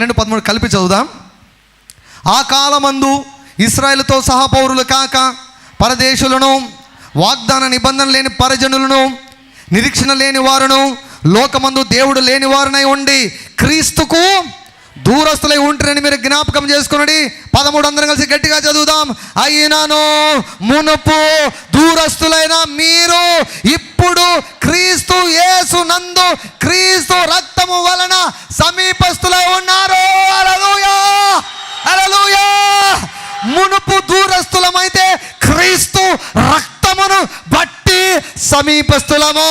పన్నెండు పదమూడు కలిపి చదువుదాం. ఆ కాలమందు ఇస్రాయల్తో సహా పౌరులు కాక పరదేశులను వాగ్దాన నిబంధన లేని పరజనులను నిరీక్షణ లేని వారును లోకమందు దేవుడు లేని వారినై ఉండి క్రీస్తుకు దూరస్తులై ఉంటారని మీరు జ్ఞాపకం చేసుకుని పదమూడు అందరం కలిసి గట్టిగా చదువుదాం. అయినను మునుపు దూరస్తులైన మీరు ఇప్పుడు క్రీస్తు యేసు నందు క్రీస్తు రక్తము వలన సమీపస్తులై ఉన్నారు. అలలుయా అలలుయా మునుపు దూరస్తులమైతే క్రీస్తు రక్తమును బట్టి సమీపస్తులము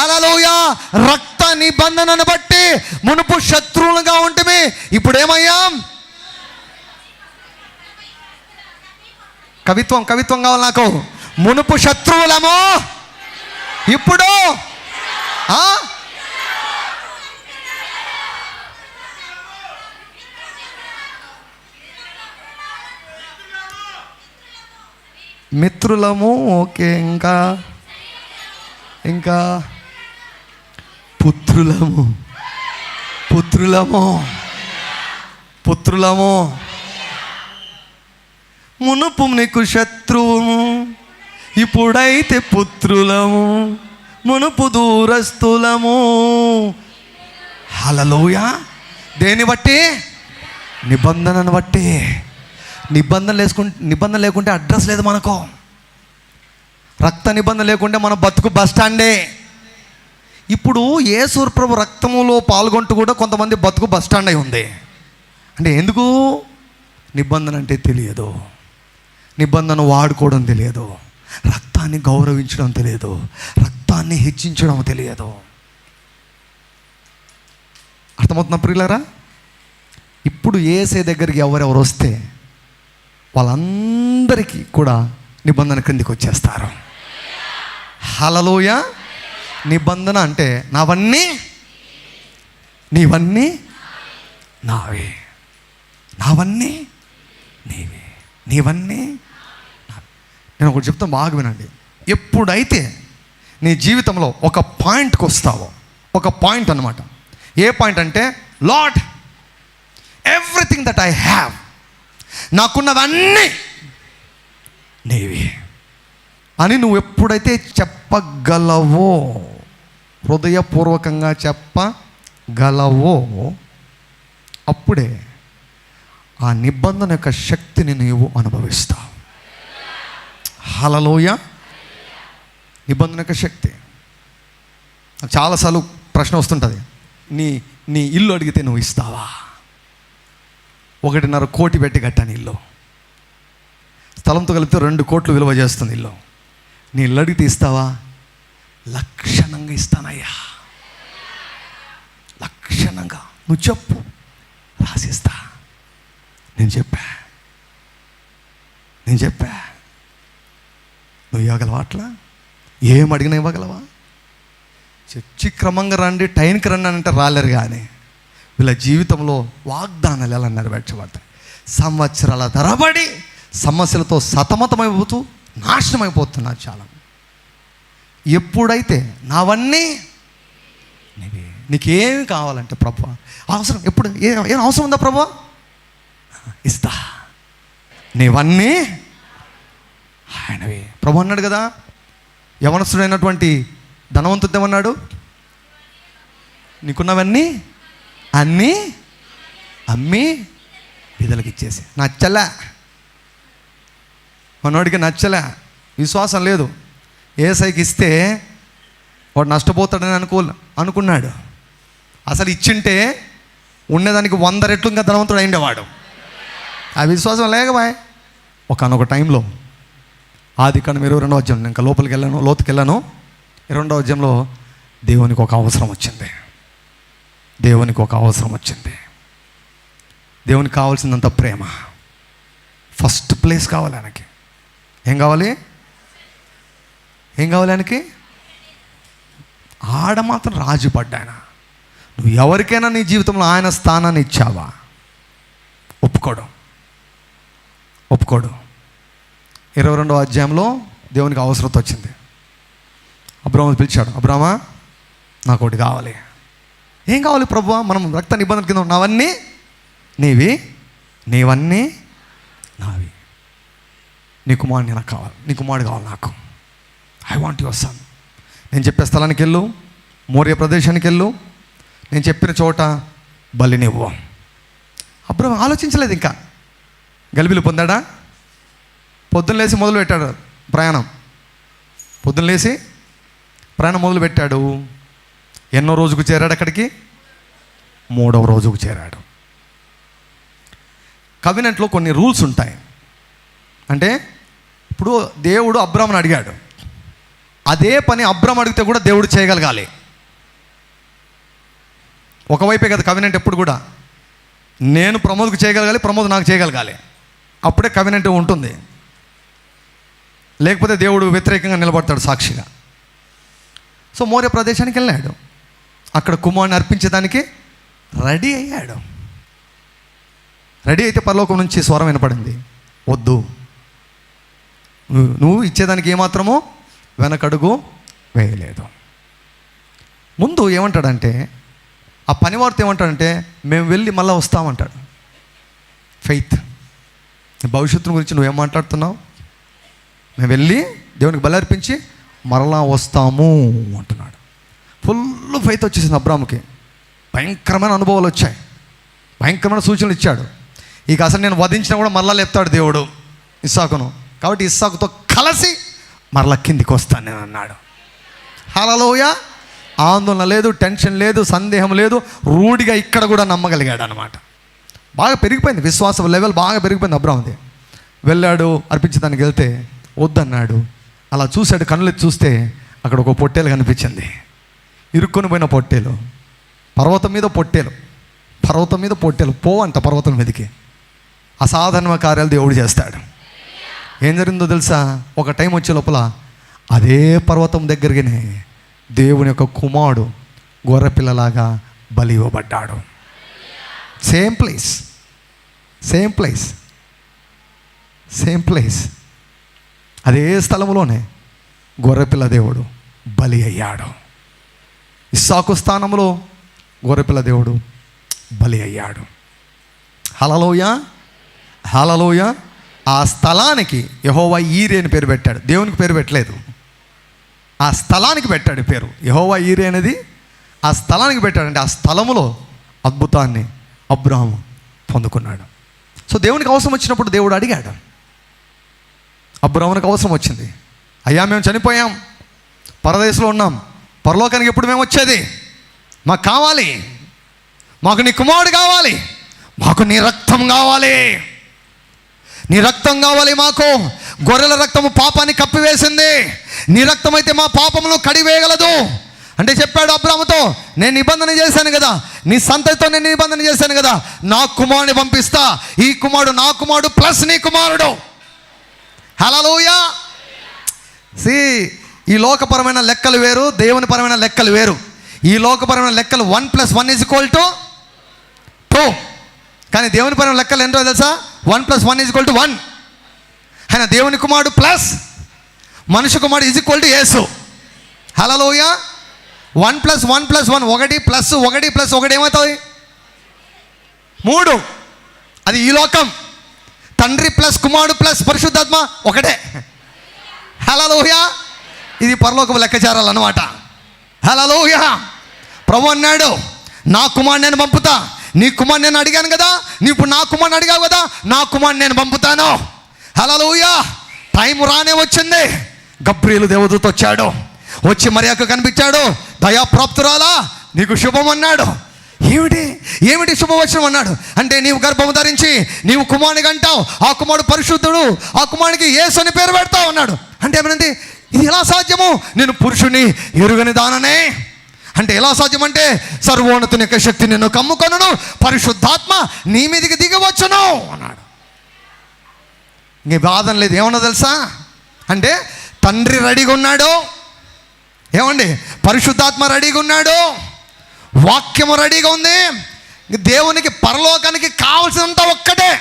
అలలుయా రక్త నిబంధనను బట్టి మునుపు శత్రువులుగా ఉంటుంది ఇప్పుడు ఏమయ్యాం కవిత్వం కవిత్వం కావాలి నాకు. మునుపు శత్రువులము ఇప్పుడు? మిత్రులము ఓకే ఇంకా? ఇంకా? పుత్రులము. పుత్రులము. పుత్రులము. మునుపు నీకు శత్రువుము ఇప్పుడైతే పుత్రులము మునుపు దూరస్తులము హలలోయ దేని బట్టి? నిబంధనను బట్టి. నిబంధన లేసుకుంటే నిబంధన లేకుంటే అడ్రస్ లేదు మనకు. రక్త నిబంధన లేకుంటే మన బతుకు బస్ స్టాండే. ఇప్పుడు ఏ సూర్యప్రభు రక్తములో పాల్గొంటూ కూడా కొంతమంది బతుకు బస్ స్టాండ్ అయి ఉంది. అంటే ఎందుకు? నిబంధన అంటే తెలియదు. నిబంధన వాడుకోవడం తెలియదు. రక్తాన్ని గౌరవించడం తెలియదు. రక్తాన్ని హెచ్చించడం తెలియదు. అర్థమవుతున్న ప్రియులరా? ఇప్పుడు ఏసే దగ్గరికి ఎవరెవరు వస్తే వాళ్ళందరికీ కూడా నిబంధన క్రిందికి వచ్చేస్తారు. హలలోయ నిబంధన అంటే నావన్నీ? నీవన్నీ? నావే. నావన్నీ? నీవే. నీవన్నీ? నేను ఒకటి చెప్తాను బాగా వినండి. ఎప్పుడైతే నీ జీవితంలో ఒక పాయింట్కి వస్తావో ఒక పాయింట్ అన్నమాట. ఏ పాయింట్ అంటే lot everything that I have నాకున్నవన్నీ నీవి. అని నువ్వు ఎప్పుడైతే చెప్పగలవో హృదయపూర్వకంగా చెప్పగలవో అప్పుడే ఆ నిబంధన యొక్క శక్తిని నీవు అనుభవిస్తావు. హలలోయ నిబంధన యొక్క శక్తి. నాకు చాలాసార్లు ప్రశ్న వస్తుంటుంది. నీ నీ ఇల్లు అడిగితే నువ్వు ఇస్తావా? ఒకటిన్నర కోటి పెట్టి కట్టాను ఇల్లు. స్థలంతో కలిపితే రెండు కోట్లు విలువ చేస్తుంది ఇల్లు. నీ ఇల్లు అడిగితే ఇస్తావా? లక్షణంగా ఇస్తానయ్యా. లక్షణంగా. నువ్వు చెప్పు. రాసిస్తా. నేను చెప్పా. నేను చెప్పా. నువ్వు ఇవ్వగలవా అట్లా? ఏం అడిగినా ఇవ్వగలవా? చర్చి క్రమంగా రండి టైంకి రండి అని అంటే రాలేరు కానీ వీళ్ళ జీవితంలో వాగ్దానాలు ఎలా నెరవేర్చబడతాయి? సంవత్సరాల తరబడి సమస్యలతో సతమతమైపోతూ నాశనమైపోతున్నారు చాలా ఎప్పుడైతే నావన్నీ నీవే నీకేమి కావాలంటే ప్రభు అవసరం ఎప్పుడు ఏ ఏం అవసరం ఉందా ప్రభు ఇస్తా. నీవన్నీ ఆయనవే ప్రభు అన్నాడు కదా యవనస్తుడైనటువంటి ధనవంతుడు ఏమన్నాడు నీకున్నవన్నీ అన్నీ అమ్మి బిదలకి ఇచ్చేసి. నచ్చలే. మనోడికి నచ్చలే. విశ్వాసం లేదు. ఏసైకి ఇస్తే వాడు నష్టపోతాడని అనుకో అనుకున్నాడు. అసలు ఇచ్చింటే ఉండేదానికి వంద రెట్లు ఇంకా ధనవంతుడు అయిండేవాడు. ఆ విశ్వాసం లేకబాయ్ ఒకనొక టైంలో ఆది కాండం ఇరవై రెండవ అధ్యాయం ఇంకా లోపలికి వెళ్ళాను లోతుకి వెళ్ళాను ఇరవై రెండవ అధ్యాయంలో దేవునికి ఒక అవసరం వచ్చింది. దేవునికి ఒక అవసరం వచ్చింది. దేవునికి కావాల్సినంత ప్రేమ. ఫస్ట్ ప్లేస్ కావాలి ఆయనకి. ఏం కావాలి? ఏం కావాలి ఆయనకి? ఆడ మాత్రం రాజు పడ్డాయన. నువ్వు ఎవరికైనా నీ జీవితంలో ఆయన స్థానాన్ని ఇచ్చావా? ఒప్పుకోడు. ఒప్పుకోడు. ఇరవై రెండవ అధ్యాయంలో దేవునికి అవసరత వచ్చింది. అబ్రాహ్మ పిలిచాడు అబ్రాహ్మా నాకు ఒకటి కావాలి. ఏం కావాలి ప్రభు మనం రక్త నిబంధన కింద ఉన్నవన్నీ నీవి నీవన్నీ నావి. నీ కుమారుని నాకు కావాలి నీ కుమారుడు కావాలి నాకు. ఐ వాంట్ యువర్ సన్ నేను చెప్పే స్థలానికి వెళ్ళు మౌర్య ప్రదేశానికి వెళ్ళు. నేను చెప్పిన చోట బలినివ్వు అబ్రహం ఆలోచించలేదు ఇంకా. గలిబిలు పొందాడా? పొద్దున్న లేచి మొదలు పెట్టాడు ప్రయాణం. పొద్దున్న లేచి ప్రయాణం మొదలు పెట్టాడు ఎన్నో రోజుకు చేరాడు అక్కడికి? మూడవ రోజుకు చేరాడు. కవినెంట్లో కొన్ని రూల్స్ ఉంటాయి. అంటే ఇప్పుడు దేవుడు అబ్రామ్ని అడిగాడు. అదే పని అబ్రామ్ అడిగితే కూడా దేవుడు చేయగలగాలి. ఒకవైపే కదా కవినెంట్ ఎప్పుడు కూడా? నేను ప్రమోద్కు చేయగలగాలి ప్రమోద్ నాకు చేయగలగాలి. అప్పుడే కవినెంట్ ఉంటుంది. లేకపోతే దేవుడు వ్యతిరేకంగా నిలబడతాడు సాక్షిగా. సో మోర్య ప్రదేశానికి వెళ్ళాడు. అక్కడ కుమారుని అర్పించేదానికి రెడీ అయ్యాడు. రెడీ అయితే పరలోకం నుంచి స్వరం వినపడింది. వద్దు. నువ్వు- నువ్వు ఇచ్చేదానికి ఏమాత్రమో వెనకడుగు వేయలేదు. ముందు ఏమంటాడంటే ఆ పనివారితో ఏమంటాడంటే మేము వెళ్ళి మళ్ళీ వస్తామంటాడు. ఫెయిత్. భవిష్యత్తు గురించి నువ్వేం మాట్లాడుతున్నావు? మేము వెళ్ళి దేవునికి బలర్పించి మరలా వస్తాము అంటున్నాడు. ఫుల్ ఫైత్ వచ్చేసింది అబ్రామ్కి. భయంకరమైన అనుభవాలు వచ్చాయి. భయంకరమైన సూచనలు ఇచ్చాడు. ఇక అసలు నేను వధించినా కూడా మరలా లేపుతాడు దేవుడు ఇస్సాకును. కాబట్టి ఇస్సాకుతో కలిసి మరలా కిందికి వస్తాను నేను అన్నాడు. హలలోయ ఆందోళన లేదు టెన్షన్ లేదు సందేహం లేదు. రూఢిగా ఇక్కడ కూడా నమ్మగలిగాడు అనమాట బాగా పెరిగిపోయింది. విశ్వాసం లెవెల్ బాగా పెరిగిపోయింది అబ్రామ్ది. వెళ్ళాడు అర్పించడానికి వెళ్తే వద్దన్నాడు. అలా చూశాడు కన్నులు చూస్తే అక్కడ ఒక పొట్టేలు కనిపించింది. ఇరుక్కొని పోయిన పొట్టేలు. పర్వతం మీద పొట్టేలు. పర్వతం మీద పొట్టేలు. పో అంట పర్వతం మీదకి. అసాధారణ కార్యాలు దేవుడు చేస్తాడు. ఏం జరిగిందో తెలుసా? ఒక టైం వచ్చే లోపల అదే పర్వతం దగ్గరికినే దేవుని యొక్క కుమారుడు గొర్రెపిల్లలాగా బలి ఇవ్వబడ్డాడు. Same place same place same place అదే స్థలంలోనే గొర్రెపిల్ల దేవుడు బలి అయ్యాడు. ఇస్సాకు స్థానంలో గొర్రెపిల్ల దేవుడు బలి అయ్యాడు. హలలోయ హలలోయ ఆ స్థలానికి యహోవా ఈరే అని పేరు పెట్టాడు. దేవునికి పేరు పెట్టలేదు. ఆ స్థలానికి పెట్టాడు పేరు. యహోవా ఈరే అనేది ఆ స్థలానికి పెట్టాడు అంటే ఆ స్థలములో అద్భుతాన్ని అబ్రాహం పొందుకున్నాడు. సో దేవునికి అవసరం వచ్చినప్పుడు దేవుడు అడిగాడు. అబ్రాహ్మణకు అవసరం వచ్చింది. అయ్యా మేము చనిపోయాం. పరదేశంలో ఉన్నాం. పరలోకానికి ఎప్పుడు మేము వచ్చేది? మాకు కావాలి. మాకు నీ కుమారుడు కావాలి. మాకు నీ రక్తం కావాలి. నీ రక్తం కావాలి మాకు. గొర్రెల రక్తము పాపాన్ని కప్పివేసింది. నీ రక్తం అయితే మా పాపములు కడివేయగలదు. అంటే చెప్పాడు అబ్రాహ్మతో నేను నిబంధన చేశాను కదా. నీ సంతతితో నేను నిబంధన చేశాను కదా. నా కుమారుని పంపిస్తా. ఈ కుమారుడు నా కుమారుడు ప్లస్ నీ కుమారుడు. హలలోయా సి ఈ లోకపరమైన లెక్కలు వేరు దేవుని పరమైన లెక్కలు వేరు. ఈ లోకపరమైన లెక్కలు one plus one is equal to two కానీ దేవుని పరమైన లెక్కలు ఏంటో తెలుసా? One plus one is equal to one ఆయన దేవుని కుమారుడు ప్లస్ మనుషు కుమారుడు is equal to Yesu hallelujah one plus one plus one ఒకటి ప్లస్ ఒకటి ప్లస్ ఒకటి ఏమవుతుంది మూడు. అది ఈ లోకం. తండ్రి ప్లస్ కుమారుడు ప్లస్ పరిశుద్ధాత్మ ఒకటే. హలలోయ ఇది పరలోకపు లెక్కచారాలు అనమాట హలలోయ ప్రభు అన్నాడు నా కుమారుడు నేను పంపుతా. నీ కుమారుడు నేను అడిగాను కదా నీ ఇప్పుడు నా కుమారుని అడిగావు కదా నా కుమారుని నేను పంపుతాను. హలలోయ టైం రానే వచ్చింది. గబ్రీలు దేవదూత వచ్చాడు వచ్చి మర్యాక కనిపించాడు. దయాప్రాప్తురాలా నీకు శుభం అన్నాడు. ఏమిటి? ఏమిటి శుభవచనం అన్నాడు? అంటే నీవు గర్భము ధరించి నీవు కుమారునికి అంటావు ఆ కుమారుడు పరిశుద్ధుడు ఆ కుమారునికి ఏసు అని పేరు పెడతావు అన్నాడు. అంటే ఏమనండి ఇది ఎలా సాధ్యము? నేను పురుషుని ఎరుగని దాననే. అంటే ఎలా సాధ్యం అంటే సర్వోన్నతుని యొక్క శక్తి నిన్ను కమ్ముకొనును పరిశుద్ధాత్మ నీ మీదకి దిగవచ్చును అన్నాడు. ఇంక బాధం లేదు. ఏమన్నా తెలుసా? అంటే తండ్రి రెడీగా ఉన్నాడు. ఏమండి? పరిశుద్ధాత్మ రెడీగా ఉన్నాడు. వాక్యము రెడీగా ఉంది. దేవునికి పరలోకానికి కావాల్సినంత ఒక్కటే.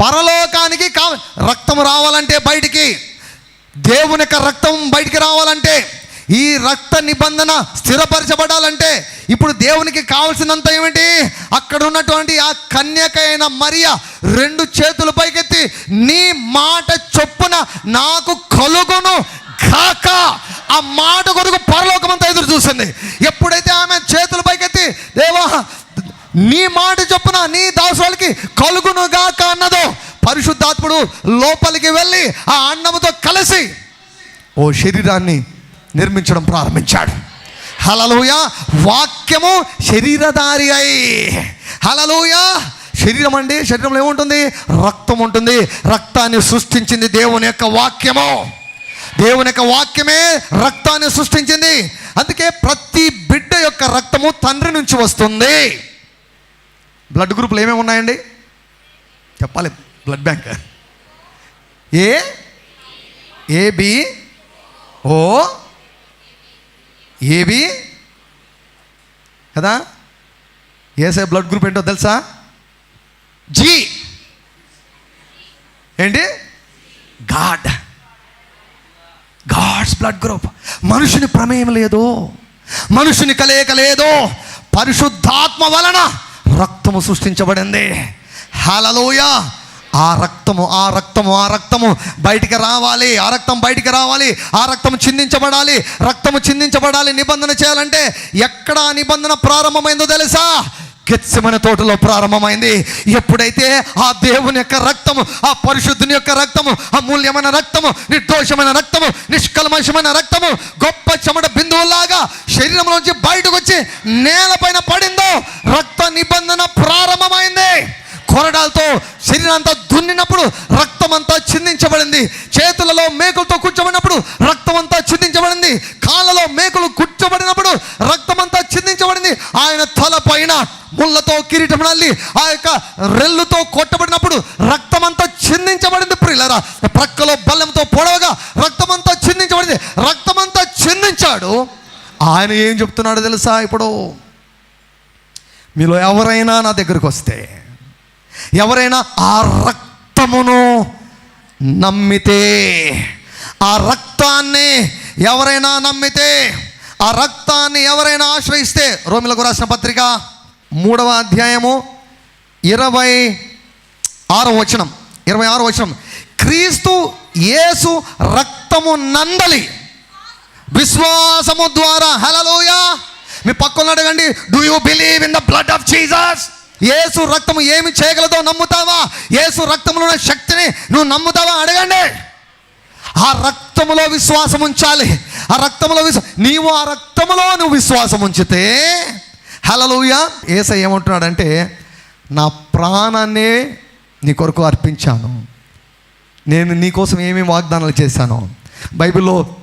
పరలోకానికి కావ రక్తం రావాలంటే బయటికి. దేవుని యొక్క రక్తం బయటికి రావాలంటే ఈ రక్త నిబంధన స్థిరపరచబడాలంటే ఇప్పుడు దేవునికి కావాల్సినంత ఏమిటి? అక్కడ ఉన్నటువంటి ఆ కన్యక అయిన మరియ రెండు చేతులు పైకెత్తి నీ మాట చొప్పున నాకు కలుగును కాక ఆ మాట కొరకు పరలోకమంతా ఎదురు చూసింది. ఎప్పుడైతే ఆమె చేతులు పైకెత్తి దేవా నీ మాట చొప్పున నీ దాసులకి కలుగును గాక అన్నదో పరిశుద్ధాత్ముడు లోపలికి వెళ్ళి ఆ అన్నముతో కలిసి ఓ శరీరాన్ని నిర్మించడం ప్రారంభించాడు. హలలోయ వాక్యము శరీరధారి అయి. హలలోయ శరీరం అండి శరీరంలో ఏముంటుంది? రక్తం ఉంటుంది. రక్తాన్ని సృష్టించింది దేవుని యొక్క వాక్యము. దేవుని యొక్క వాక్యమే రక్తాన్ని సృష్టించింది. అందుకే ప్రతి బిడ్డ యొక్క రక్తము తండ్రి నుంచి వస్తుంది. బ్లడ్ గ్రూపులు ఏమేమి ఉన్నాయండి? చెప్పాలి blood bank. A? AB O? AB కదా? ఏసే బ్లడ్ గ్రూప్ ఏంటో తెలుసా? జీ. ఏంటి? గాడ్. God's blood group. మనుషుని ప్రమేయం లేదు మనుషుని కలయిక లేదు పరిశుద్ధాత్మ వలన రక్తము సృష్టించబడింది. హలలోయ ఆ రక్తము ఆ రక్తము ఆ రక్తము బయటికి రావాలి ఆ రక్తం బయటికి రావాలి ఆ రక్తము చిందించబడాలి రక్తము చిందించబడాలి నిబంధన చేయాలంటే ఎక్కడ నిబంధన ప్రారంభమైందో తెలుసా? గెత్సమైన తోటలో ప్రారంభమైంది. ఎప్పుడైతే ఆ దేవుని యొక్క రక్తము ఆ పరిశుద్ధుని యొక్క రక్తము అమూల్యమైన రక్తము నిర్దోషమైన రక్తము నిష్కల్మషమైన రక్తము గొప్ప చెమట బిందువులాగా శరీరంలోంచి బయటకు వచ్చి నేలపైన పడిందో రక్త నిబంధన ప్రారంభమైంది. కొరడాలతో శరీరం అంతా దున్నినప్పుడు రక్తం అంతా చిందించబడింది. చేతులలో మేకులతో కూర్చోబడినప్పుడు రక్తం అంతా చిందించబడింది. కాళ్ళలో మేకులు కూర్చోబడినప్పుడు రక్తం అంతా ఆయన తల పైన ముళ్ళతో కిరీటం నల్లి ఆ యొక్క రెల్లుతో కొట్టబడినప్పుడు రక్తమంతా చిందించబడింది ప్రియులరా. ప్రక్కలో బల్లంతో పొడవగా రక్తం అంతా చిందించబడింది. రక్తమంతా చిందించాడు. ఆయన ఏం చెప్తున్నాడు తెలుసా ఇప్పుడు? మీలో ఎవరైనా నా దగ్గరికి వస్తే ఎవరైనా ఆ రక్తమును నమ్మితే ఆ రక్తాన్ని ఎవరైనా నమ్మితే ఆ రక్తాన్ని ఎవరైనా ఆశ్రయిస్తే రోమిలకు రాసిన పత్రిక మూడవ అధ్యాయము ఇరవై ఆరో వచనం ఇరవై ఆరో వచనం. క్రీస్తు యేసు రక్తము నందలి. విశ్వాసము ద్వారా హలలోయా మీ పక్కన అడగండి do you believe in the blood of Jesus Yesu రక్తము ఏమి చేయగలదో నమ్ముతావా? ఏసు రక్తములో శక్తిని నువ్వు నమ్ముతావా? అడగండి. ఆ రక్తములో విశ్వాసం ఉంచాలి. ఆ రక్తంలో విశ్వ నీవు ఆ రక్తంలో నువ్వు విశ్వాసం ఉంచితే హలలోయ ఏసై ఏమంటున్నాడంటే నా ప్రాణాన్నే నీ కొరకు అర్పించాను. నేను నీకోసం ఏమేమి వాగ్దానాలు చేశాను బైబిల్లో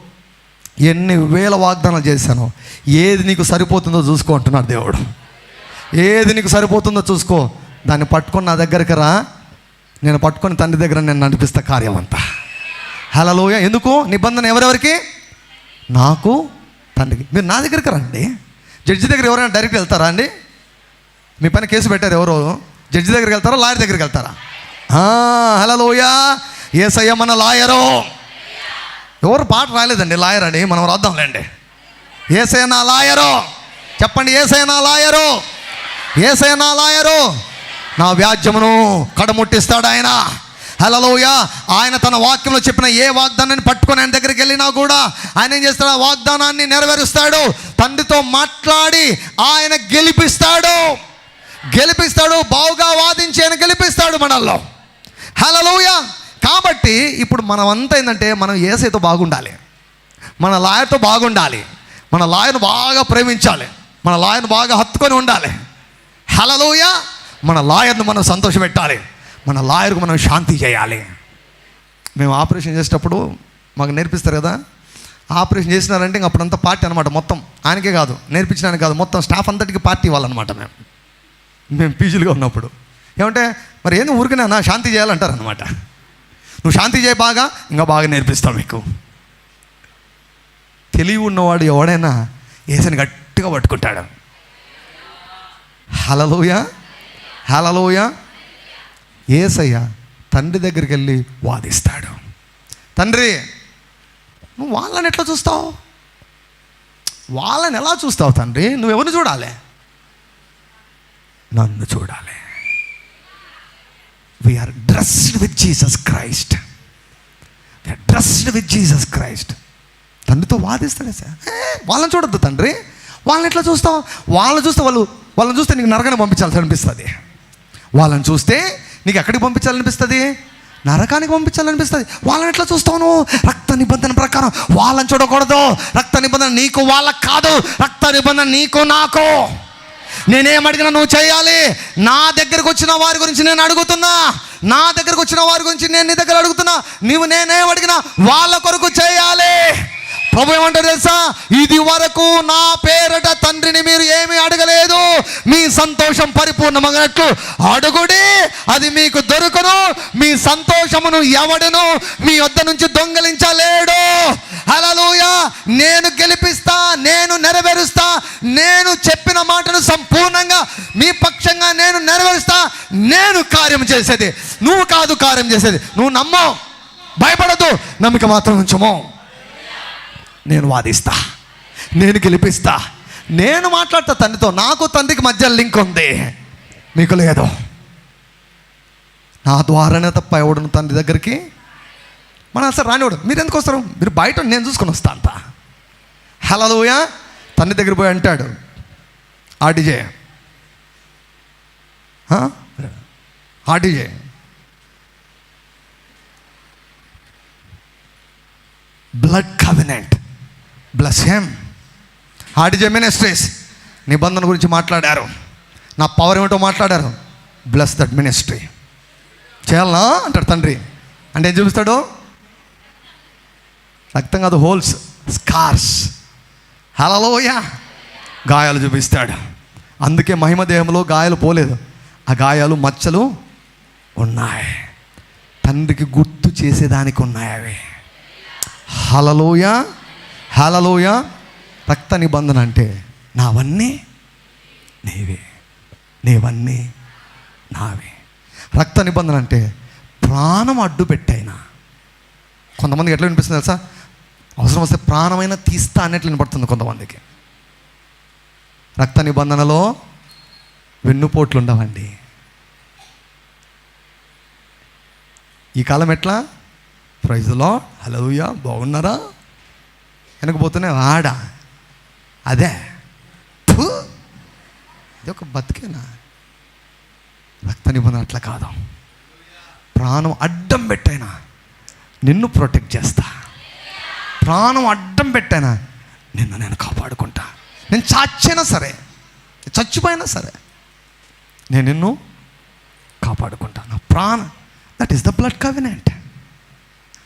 ఎన్ని వేల వాగ్దానాలు చేశాను ఏది నీకు సరిపోతుందో చూసుకో అంటున్నాడు దేవుడు. ఏది నీకు సరిపోతుందో చూసుకో దాన్ని పట్టుకొని నా దగ్గరికి రా. నేను పట్టుకొని తండ్రి దగ్గర నేను నడిపిస్తా కార్యం అంతా హలోయ ఎందుకు? నిబంధన ఎవరెవరికి? నాకు తండ్రికి. మీరు నా దగ్గరికి రండి. జడ్జి దగ్గర ఎవరైనా డైరెక్ట్ వెళ్తారా అండి? మీ పైన కేసు పెట్టారు ఎవరు? జడ్జి దగ్గరికి వెళ్తారా లాయర్ దగ్గరికి వెళ్తారా? హలో లోయా ఏసయ్య మన లాయరు. ఎవరు పాట రాలేదండి లాయర్ అని. మనం రాద్దాంలేండి ఏసయ్య నా లాయరు. చెప్పండి ఏసయ్య నా లాయరు. ఏసయ్య నా లాయరు. నా వ్యాజ్యమును కడముట్టిస్తాడు ఆయన. హలోయ ఆయన తన వాక్యంలో చెప్పిన ఏ వాగ్దానాన్ని పట్టుకొని ఆయన దగ్గరికి వెళ్ళినా కూడా ఆయన ఏం చేస్తాడు? ఆ వాగ్దానాన్ని నెరవేరుస్తాడు. తండ్రితో మాట్లాడి ఆయన గెలిపిస్తాడు. గెలిపిస్తాడు బావుగా వాదించి ఆయన గెలిపిస్తాడు మనల్లో. హలోయ కాబట్టి ఇప్పుడు మనం అంతా ఏంటంటే మనం ఏసైతో బాగుండాలి. మన లాయర్తో బాగుండాలి. మన లాయర్ను బాగా ప్రేమించాలి. మన లాయర్ను బాగా హత్తుకొని ఉండాలి. హలలోయ మన లాయర్ను మనం సంతోషపెట్టాలి. మన లాయర్కు మనం శాంతి చేయాలి. మేము ఆపరేషన్ చేసేటప్పుడు మాకు నేర్పిస్తారు కదా ఆపరేషన్ చేసినారంటే ఇంక అప్పుడంతా పార్టీ అనమాట మొత్తం. ఆయనకే కాదు నేర్పించడానికి కాదు మొత్తం స్టాఫ్ అంతటికి పార్టీ ఇవ్వాలన్నమాట మేము. మేము పీజీలుగా ఉన్నప్పుడు. ఏమంటే మరి ఏంది ఊరికనే నా శాంతి చేయాలంటారు అనమాట నువ్వు శాంతి చేయ బాగా ఇంకా బాగా నేర్పిస్తావు మీకు. తెలివి ఉన్నవాడు ఎవడైనా ఏసని గట్టిగా పట్టుకుంటాడు. హలలోయ హలలోయ ఏసయ్య తండ్రి దగ్గరికి వెళ్ళి వాదిస్తాడు. తండ్రి నువ్వు వాళ్ళని ఎట్లా చూస్తావు? వాళ్ళని ఎలా చూస్తావు తండ్రి? నువ్వెవరిని చూడాలి? నన్ను చూడాలి. We are dressed with Jesus Christ dressed with Jesus Christ తండ్రితో వాదిస్తాడే సార్? వాళ్ళని చూడొద్దు తండ్రి. వాళ్ళని ఎట్లా చూస్తావు? వాళ్ళని చూస్తే వాళ్ళు వాళ్ళని చూస్తే నీకు నరకనే పంపించాల్సి అనిపిస్తుంది. వాళ్ళని చూస్తే నీకు ఎక్కడికి పంపించాలనిపిస్తుంది? నరకానికి పంపించాలనిపిస్తుంది. వాళ్ళని ఎట్లా చూస్తావు నువ్వు? రక్త నిబంధన ప్రకారం వాళ్ళని చూడకూడదు. రక్త నిబంధన నీకు వాళ్ళకి కాదు. రక్త నిబంధన నీకు నాకు. నేనేం అడిగినా నువ్వు చేయాలి. నా దగ్గరకు వచ్చిన వారి గురించి నేను అడుగుతున్నా. నా దగ్గరకు వచ్చిన వారి గురించి నేను నీ దగ్గర అడుగుతున్నా. నువ్వు నేనేం అడిగినా వాళ్ళ కొరకు చేయాలి. ప్రభు ఏమంటారు తెలుసా? ఇది వరకు నా పేరట తండ్రిని మీరు ఏమీ అడగలేదు. మీ సంతోషం పరిపూర్ణమగినట్లు అడుగుడి అది మీకు దొరుకును. మీ సంతోషమును ఎవడను? మీ వద్ద నుంచి దొంగలించలేడు. హలలుయ నేను గెలిపిస్తా నేను నెరవేరుస్తా నేను చెప్పిన మాటను సంపూర్ణంగా మీ పక్షంగా నేను నెరవేరుస్తా నేను కార్యం చేసేది. నువ్వు కాదు కార్యం చేసేది. నువ్వు నమ్మో భయపడదు నమ్మిక మాత్రం ఉంచము. నేను వాదిస్తా. నేను గెలిపిస్తా. నేను మాట్లాడతా తండ్రితో. నాకు తండ్రికి మధ్య లింక్ ఉంది. మీకు లేదు. నా ద్వారానే తప్ప ఎవడను తండ్రి దగ్గరికి? మన అసలు రానివాడు మీరు ఎందుకు వస్తారు? మీరు బయట నేను చూసుకొని వస్తా అంత. హలోయ తండ్రి దగ్గర పోయి అంటాడు. RDJ RDJ blood covenant. Bless him RDJ ministries నిబంధన గురించి మాట్లాడారు. నా పవర్ ఏమిటో మాట్లాడారు. బ్లస్ దట్ మినిస్ట్రీ చేయాలనా? అంటాడు తండ్రి. అంటే ఏం చూపిస్తాడు? రక్తం కాదు హోల్స్ స్కార్స్ హలలోయా గాయాలు చూపిస్తాడు. అందుకే మహిమ దేహంలో గాయాలు పోలేదు. ఆ గాయాలు మచ్చలు ఉన్నాయి. తండ్రికి గుర్తు చేసేదానికి ఉన్నాయి అవి. హలలోయ హలలోయ. రక్త నిబంధన అంటే నావన్నీ నీవే నీవన్నీ నావే. రక్త నిబంధన అంటే ప్రాణం అడ్డు పెట్టైనా. కొంతమందికి ఎట్లా వినిపిస్తుంది తెలుసా? అవసరం వస్తే ప్రాణమైనా తీస్తా అన్నట్లు వినపడుతుంది కొంతమందికి. రక్త నిబంధనలో వెన్నుపోట్లు ఉండవండి. ఈ కాలం ఎట్లా? ప్రైజ్లో హలోయా బాగున్నారా? వెనకపోతూనే ఆడ అదే. ఇది ఒక బతికేనా? రక్త నిబంధన అట్లా కాదు. ప్రాణం అడ్డం పెట్టైనా నిన్ను ప్రొటెక్ట్ చేస్తా. ప్రాణం అడ్డం పెట్టైనా నిన్ను నేను కాపాడుకుంటా. నేను చచ్చినా సరే చచ్చిపోయినా సరే నేను నిన్ను కాపాడుకుంటా. నా ప్రాణ that is the blood covenant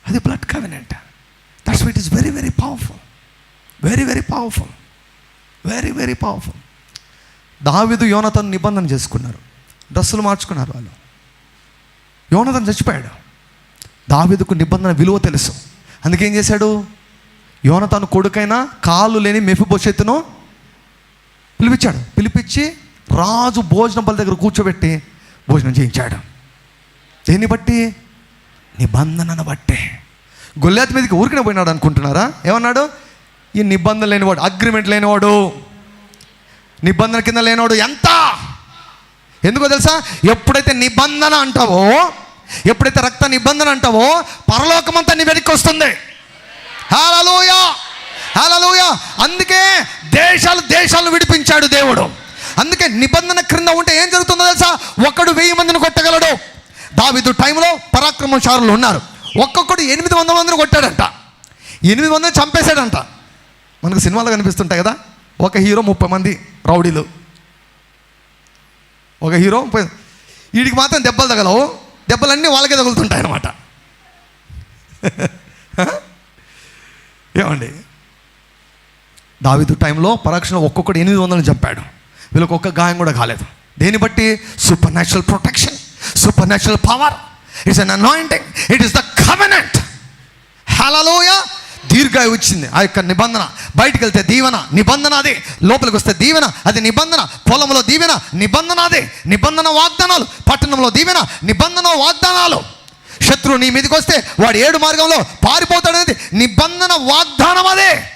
అది blood covenant that's it is very very powerful very very powerful very very powerful Davidu Yonatanu నిబంధన చేసుకున్నారు. డ్రెస్సులు మార్చుకున్నారు వాళ్ళు. యోనతను చచ్చిపోయాడు. దావీదుకు నిబంధన విలువ తెలుసు. అందుకేం చేశాడు? యోనతను కొడుకైన కాళ్ళు లేని మెఫిబోషెత్తును పిలిపించాడు. పిలిపించి రాజు భోజనం బల దగ్గర కూర్చోబెట్టి భోజనం చేయించాడు. దేన్ని బట్టి? నిబంధనను బట్టే. గొల్లాతి మీదకి ఊరికిన పోయినాడు అనుకుంటున్నారా? ఏమన్నాడు? ఈ నిబంధన లేనివాడు అగ్రిమెంట్ లేనివాడు నిబంధన కింద లేనివాడు ఎంత? ఎందుకో తెలుసా? ఎప్పుడైతే నిబంధన అంటావో ఎప్పుడైతే రక్త నిబంధన అంటావో పరలోకమంతా నీ వెనక్కి వస్తుంది. హల్లెలూయ హల్లెలూయ అందుకే దేశాలు దేశాలను విడిపించాడు దేవుడు. అందుకే నిబంధన క్రింద ఉంటే ఏం జరుగుతుందో తెలుసా? ఒకడు వెయ్యి మందిని కొట్టగలడు. దావిదు టైంలో పరాక్రమశారులు ఉన్నారు. ఒక్కొక్కడు ఎనిమిది వందల మందిని కొట్టాడంట. ఎనిమిది వందలు చంపేశాడంట. మనకు సినిమాలు కనిపిస్తుంటాయి కదా? ఒక హీరో ముప్పై మంది రౌడీలు. ఒక హీరో ముప్పై వీడికి మాత్రం దెబ్బలు తగలవు. దెబ్బలన్నీ వాళ్ళకే తగులుతుంటాయి అన్నమాట. ఏమండి? దావిదు టైంలో పరాక్షణ ఒక్కొక్కటి ఎనిమిది వందలు చంపాడు. వీళ్ళకి ఒక్క గాయం కూడా కాలేదు. దేన్ని బట్టి? Supernatural protection supernatural power it's an anointing it is the covenant hallelujah దీర్ఘాయు వచ్చింది ఆ యొక్క నిబంధన. బయటికి వెళ్తే దీవెన. నిబంధన అదే. లోపలికి వస్తే దీవెన. అది నిబంధన. పొలంలో దీవెన. నిబంధన అదే. నిబంధన వాగ్దానాలు. పట్టణంలో దీవెన. నిబంధన వాగ్దానాలు. శత్రువు నీ మీదకి వస్తే వాడు ఏడు మార్గంలో పారిపోతాడనేది నిబంధన వాగ్దానం అదే.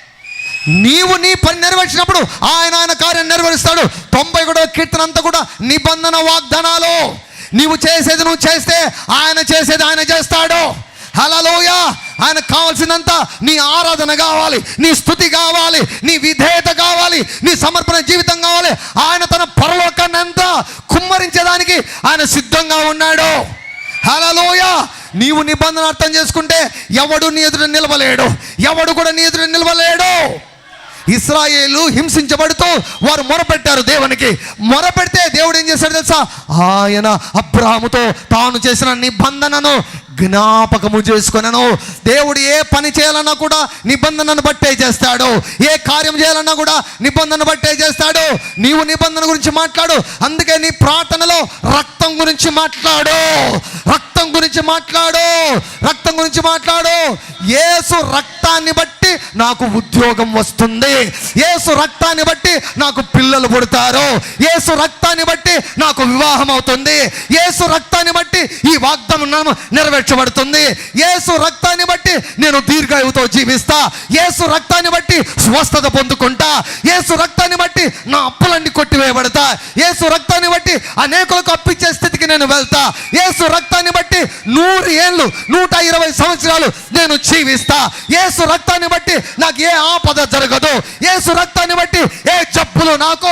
నీవు నీ పని నెరవేర్చినప్పుడు ఆయన ఆయన కార్యం నెరవేరుస్తాడు. తొంభై కూడా కీర్తన అంతా కూడా నిబంధన వాగ్దానాలు. నీవు చేసేది నువ్వు చేస్తే ఆయన చేసేది ఆయన చేస్తాడు. హలోయ ఆయన కావాల్సినంత నీ ఆరాధన కావాలి నీ స్థుతి కావాలి నీ విధేయత కావాలి నీ సమర్పణ జీవితం కావాలి. ఆయన తన పరలోకాన్ని అంతా కుమ్మరించేదానికి ఆయన సిద్ధంగా ఉన్నాడు. హలోయ నీవు నిబంధన అర్థం చేసుకుంటే ఎవడు నీ ఎదురు నిలవలేడు ఎవడు కూడా నీ ఎదురు నిలవలేడు. ఇస్రాయేలు హింసించబడుతూ వారు మొరపెట్టారు దేవునికి. మొరపెడితే దేవుడు ఏం చేశాడు తెలుసా? ఆయన అబ్రాహముతో తాను చేసిన నిబంధనను జ్ఞాపకము చేసుకున్నాను దేవుడు ఏ పని చేయాలన్నా కూడా నిబంధనను బట్టే చేస్తాడు. ఏ కార్యం చేయాలన్నా కూడా నిబంధన బట్టే చేస్తాడు. నీవు నిబంధన గురించి మాట్లాడు. అందుకే నీ ప్రార్థనలో రక్తం గురించి మాట్లాడు. రక్తం గురించి మాట్లాడు. రక్తం గురించి మాట్లాడు. యేసు రక్తాన్ని బట్టి నాకు ఉద్యోగం వస్తుంది. యేసు రక్తాన్ని బట్టి నాకు పిల్లలు పుడతారు. యేసు రక్తాన్ని బట్టి నాకు వివాహం అవుతుంది. యేసు రక్తాన్ని బట్టి ఈ వాగ్దానం నెరవేర్చబడుతుంది ఏసు రక్తాన్ని బట్టి నేను దీర్ఘాయువుతో జీవిస్తా. యేసు రక్తాన్ని బట్టి స్వస్థత పొందుకుంటా. యేసు రక్తాన్ని బట్టి నా అప్పులన్నీ కొట్టివేయబడతా. యేసు రక్తాన్ని బట్టి అనేకులకు అప్పించే స్థితికి నేను వెళ్తా. యేసు రక్తాన్ని బట్టి నూరు ఏళ్ళు నూట ఇరవై సంవత్సరాలు నేను జీవిస్తా. యేసు రక్తాన్ని బట్టి నాకు ఏ ఆపద జరగదు. యేసు రక్తాన్ని బట్టి ఏ జబ్బులు నాకు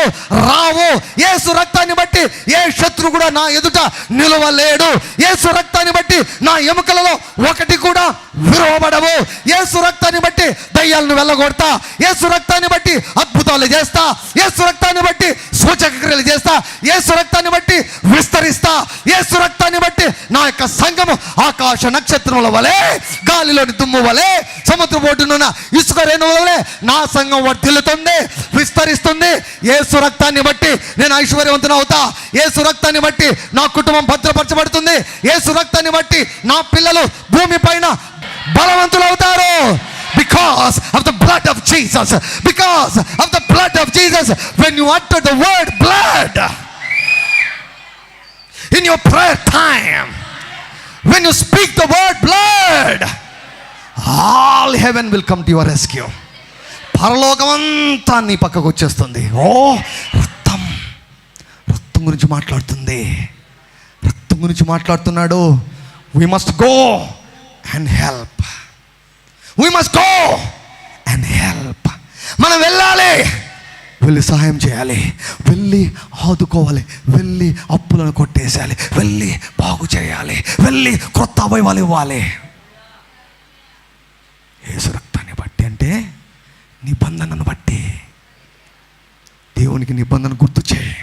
రావు. యేసు రక్తాన్ని బట్టి ఏ శత్రు కూడా నా ఎదుట నిలవలేడు. యేసు రక్తాన్ని బట్టి నా ఎముకలలో ఒకటి కూడా విరవబడవు. ఏ సురక్తాన్ని బట్టి దయ్యాలను వెళ్ళగొడతా. ఏ సురక్తాన్ని బట్టి అద్భుతాలు చేస్తా. ఏ సురక్తాన్ని బట్టి సూచక క్రియలు చేస్తా. ఏ సురక్తాన్ని బట్టి విస్తరిస్తా. ఏ సురక్తాన్ని బట్టి నా యొక్క సంఘము ఆకాశ నక్షత్రముల వలె గాలిలోని దుమ్ము వలె సముద్ర ఒడ్డునున్న ఇసుక రేణువుల వలె నా సంఘం వర్ధిల్లుతుంది విస్తరిస్తుంది. ఏ సురక్తాన్ని బట్టి నేను ఐశ్వర్యవంతుని అవుతా. ఏ సురక్తాన్ని బట్టి నా కుటుంబం భద్రపరచబడుతుంది. ఏ సురక్తాన్ని బట్టి నా పిల్లలు భూమి పైన బలవంతులు అవుతారు. Because of the blood of Jesus because of the blood of Jesus when you utter the word blood in your prayer time when you speak the word blood all heaven will come to your rescue పరలోకమంతా నీ పక్కకు వచ్చేస్తుంది ఓ రక్తం రక్తం గురించి మాట్లాడుతుంది రక్తం గురించి మాట్లాడుతున్నాడు we must go and help we must go వెళ్ళి సహాయం చేయాలి. వెళ్ళి ఆదుకోవాలి. వెళ్ళి అప్పులను కొట్టేసేయాలి. వెళ్ళి బాగు చేయాలి. వెళ్ళి క్రొత్త అవయవాలు ఇవ్వాలి. యేసు రక్తాన్ని బట్టి అంటే నిబంధనను బట్టి. దేవునికి నిబంధన గుర్తు చేయి.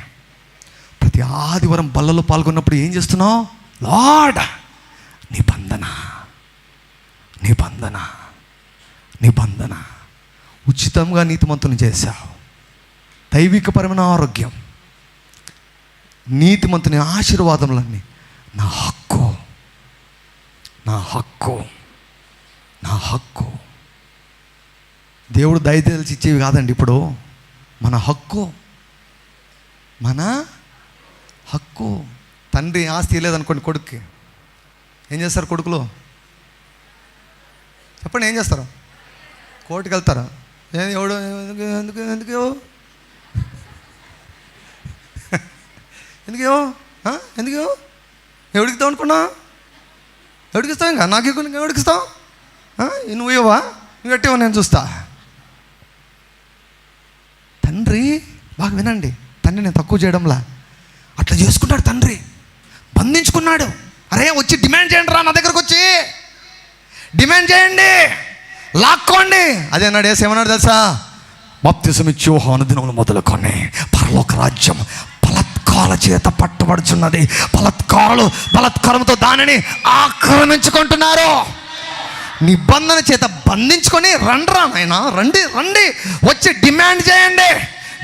ప్రతి ఆదివారం బల్లలో పాల్గొన్నప్పుడు ఏం చేస్తున్నావు? లాడ్ నిబంధన. నిబంధన. నిబంధన. ఉచితంగా నీతిమంతుని చేశావు. దైవికపరమైన ఆరోగ్యం నీతిమంతుని ఆశీర్వాదములన్నీ నా హక్కు. నా హక్కు. నా హక్కు. దేవుడు దయతలిచి ఇచ్చేవి కాదండి ఇప్పుడు. మన హక్కు. మన హక్కు. తండ్రి ఆస్తి లేదనుకోండి కొడుక్కి. ఏం చేస్తారు కొడుకులు? చెప్పండి ఏం చేస్తారు? కోర్టుకు వెళ్తారా ఏ- ఎవడు ఎందుకు ఎందుకు ఎందుకు ఎందుకు ఎవడికిస్తావు ఎవడికి అనుకున్నా? ఎవడికిస్తావు ఇంకా? నాకు ఎక్కువ ఇంకా ఎవడికిస్తావు నువ్వు ఇవ్వవా? నువ్వు ఎట్టేవో నేను చూస్తా. తండ్రి బాగా వినండి. తండ్రి నేను తక్కువ చేయడంలా. అట్లా చేసుకున్నాడు తండ్రి. బంధించుకున్నాడు. అరే వచ్చి డిమాండ్ చేయండి రా నా దగ్గరకు వచ్చి. డిమాండ్ చేయండి. లాక్కోండి. అదే అన్నాడు ఏమన్నాడు తెలుసా? బాప్తిసం ఇచ్చి దినములు మొదలుకొని పరలోక రాజ్యం బలత్కాల చేత పట్టబడుచున్నది. బలత్కారులు బలత్కారంతో దానిని ఆక్రమించుకుంటున్నారు. నిబంధన చేత బంధించుకొని రండ్రా నాయన రండి రండి. వచ్చి డిమాండ్ చేయండి.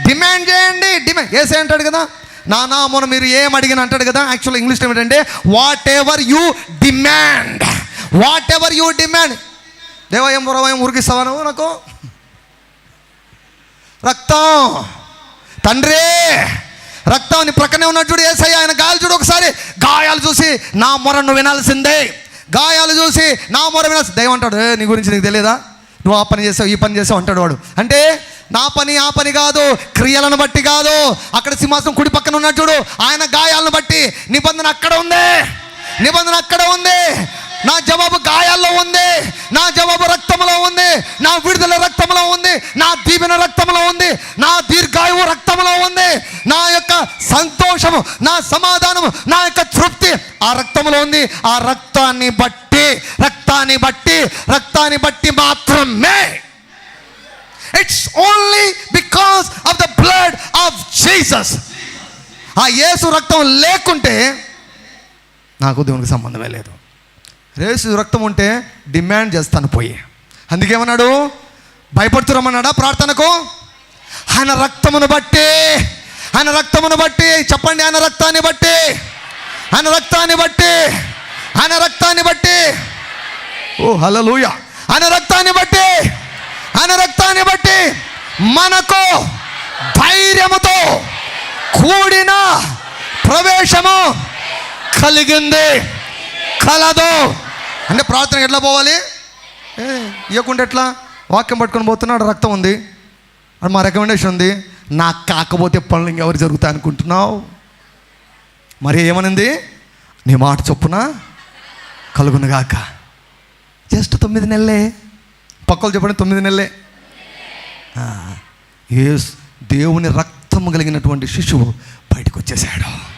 డిమాండ్ చేయండి. డిమాండ్ ఏసే అంటాడు కదా? నానా మొన్న మీరు ఏం అడిగిన అంటాడు కదా? యాక్చువల్ ఇంగ్లీష్ ఏమిటంటే whatever you demand whatever you demand దేవా ఏం బురవ ఉరికిస్తావా నువ్వు నాకు? రక్తం. తండ్రి రక్తాన్ని ప్రక్కనే ఉన్న చూడు ఏసయ్య ఆయన గాయాలు చూడు ఒకసారి. గాయాలు చూసి నా మొరను వినాల్సిందే. గాయాలు చూసి నా మొర వినాల్సి దైవం అంటాడు నీ గురించి నీకు తెలియదా నువ్వు ఆ పని చేసావు ఈ పని చేసావు అంటాడు వాడు. అంటే నా పని ఆ పని కాదు క్రియలను బట్టి కాదు. అక్కడ సింహాసనం కుడి పక్కన ఉన్నాడు చూడు ఆయన గాయాలను బట్టి. నిబంధన అక్కడ ఉందే. నిబంధన అక్కడ ఉంది. నా జవాబు గాయాల్లో ఉంది. నా జవాబు రక్తంలో ఉంది. నా విడుదల రక్తంలో ఉంది. నా దీవెన రక్తంలో ఉంది. నా దీర్ఘాయువు రక్తంలో ఉంది. నా యొక్క సంతోషము నా సమాధానము నా యొక్క తృప్తి ఆ రక్తంలో ఉంది. ఆ రక్తాన్ని బట్టి రక్తాన్ని బట్టి రక్తాన్ని బట్టి మాత్రమే. It's only because of the blood of Jesus ఆ యేసు రక్తం లేకుంటే నాకు దేవునికి సంబంధమే లేదు. రేసు రక్తం ఉంటే డిమాండ్ చేస్తాను పోయి. అందుకేమన్నాడు? భయపడుతురమన్నాడా ప్రార్థనకు? ఆయన రక్తమును బట్టి ఆయన రక్తమును బట్టి చెప్పండి ఆయన రక్తాన్ని బట్టి ఆయన రక్తాన్ని బట్టి ఆయన రక్తాన్ని బట్టి. ఓ హల్లెలూయా. ఆయన రక్తాన్ని బట్టి ఆయన రక్తాన్ని బట్టి మనకు ధైర్యముతో కూడిన ప్రవేశము కలిగింది. కలదు. అంటే ప్రార్థన ఎట్లా పోవాలి? ఏ, ఇవ్వకుండా ఎట్లా? వాక్యం పట్టుకొని పోతున్నాడు రక్తం ఉంది. అది మా రికమెండేషన్ ఉంది. నాకు కాకపోతే పనులు ఇంకెవరు జరుగుతాయి అనుకుంటున్నావు? మరి ఏమనింది? నీ మాట చొప్పున కలుగునుగాక. జస్ట్ తొమ్మిది నెలలే. పక్కలు చెప్పండి తొమ్మిది నెలలే. ఏ దేవుని రక్తము కలిగినటువంటి శిశువు బయటకు వచ్చేసాడు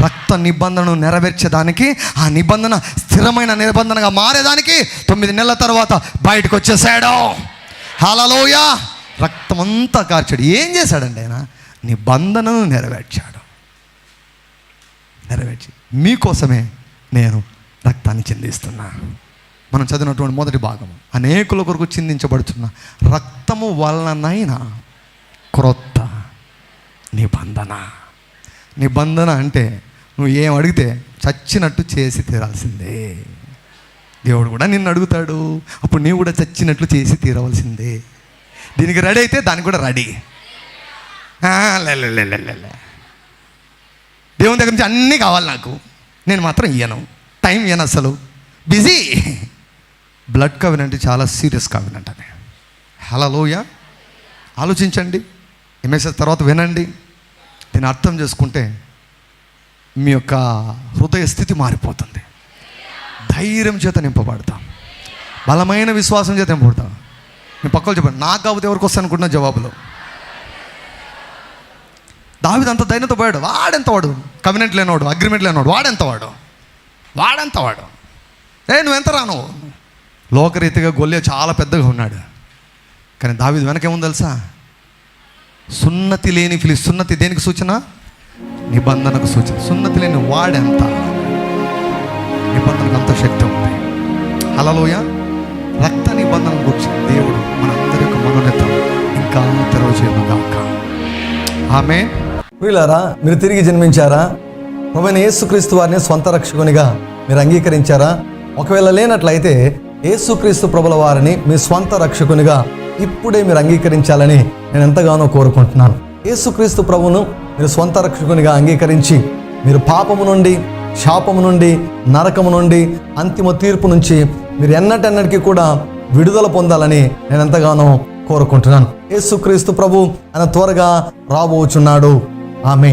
రక్త నిబంధనను నెరవేర్చేదానికి ఆ నిబంధన స్థిరమైన నిబంధనగా మారేదానికి తొమ్మిది నెలల తర్వాత బయటకు వచ్చేసాడు. హలలోయ రక్తం అంతా కార్చాడు. ఏం చేశాడండి ఆయన? నిబంధనను నెరవేర్చాడు. నెరవేర్చి మీకోసమే నేను రక్తాన్ని చెందిస్తున్నా. మనం చదివినటువంటి మొదటి భాగం అనేకుల కొరకు చిందించబడుతున్న రక్తము వలనైన క్రొత్త నిబంధన. నిబంధన అంటే నువ్వు ఏం అడిగితే చచ్చినట్టు చేసి తీరాల్సిందే. దేవుడు కూడా నిన్ను అడుగుతాడు. అప్పుడు నీవు కూడా చచ్చినట్లు చేసి తీరవలసిందే. దీనికి రెడీ అయితే దానికి కూడా రెడీ. లే, లే, లే, లే, దేవుని దగ్గర నుంచి అన్నీ కావాలి నాకు. నేను మాత్రం ఇయ్యను. టైం ఇయ్యను అసలు. బిజీ. బ్లడ్ కవినంట్ చాలా సీరియస్ కవినంట హలో హలోయ ఆలోచించండి. ఈ మెసేజ్ తర్వాత వినండి. దీన్ని అర్థం చేసుకుంటే మీ యొక్క హృదయ స్థితి మారిపోతుంది. ధైర్యం చేత నింపబడతాం. బలమైన విశ్వాసం చేత నింపబడతాం. మీ పక్కలు చెప్పండి నాకు కాకపోతే ఎవరికి వస్తాను అనుకుంటున్నా జవాబులో? దావిది అంత ధైర్యంతో పోయాడు. వాడెంత వాడు? కవినెంట్ లేనివాడు అగ్రిమెంట్ లేనివాడు వాడెంత వాడు? వాడెంత వాడు? ఏ నువ్వెంత రాను లోకరీతిగా గొల్లె చాలా పెద్దగా ఉన్నాడు. కానీ దావిది వెనకేముంది తెలుసా? సున్నతి లేని ఫిలి సున్నతి దేనికి సూచన? నిబంధనకు సూచన. సున్నతి లేని వాడెంత నిబంధనకు అంత శక్తి ఉంది. అలలోయ రక్త నిబంధన గురించి దేవుడు మనందరి యొక్క మనోనేత ఇంకా తెరవచేయను గాక. ఆమె వీళ్ళారా మీరు తిరిగి జన్మించారా? ప్రభువైన యేసుక్రీస్తు వారిని స్వంత రక్షకునిగా మీరు అంగీకరించారా? ఒకవేళ లేనట్లయితే యేసుక్రీస్తు ప్రభుల వారిని మీ స్వంత రక్షకునిగా ఇప్పుడే మీరు అంగీకరించాలని నేను ఎంతగానో కోరుకుంటున్నాను. యేసుక్రీస్తు ప్రభును మీరు స్వంత రక్షకునిగా అంగీకరించి మీరు పాపము నుండి శాపము నుండి నరకము నుండి అంతిమ తీర్పు నుంచి మీరు ఎన్నటెన్నటికీ కూడా విడుదల పొందాలని నేను ఎంతగానో కోరుకుంటున్నాను. యేసుక్రీస్తు ప్రభు ఆయన త్వరగా రాబోచున్నాడు. ఆమె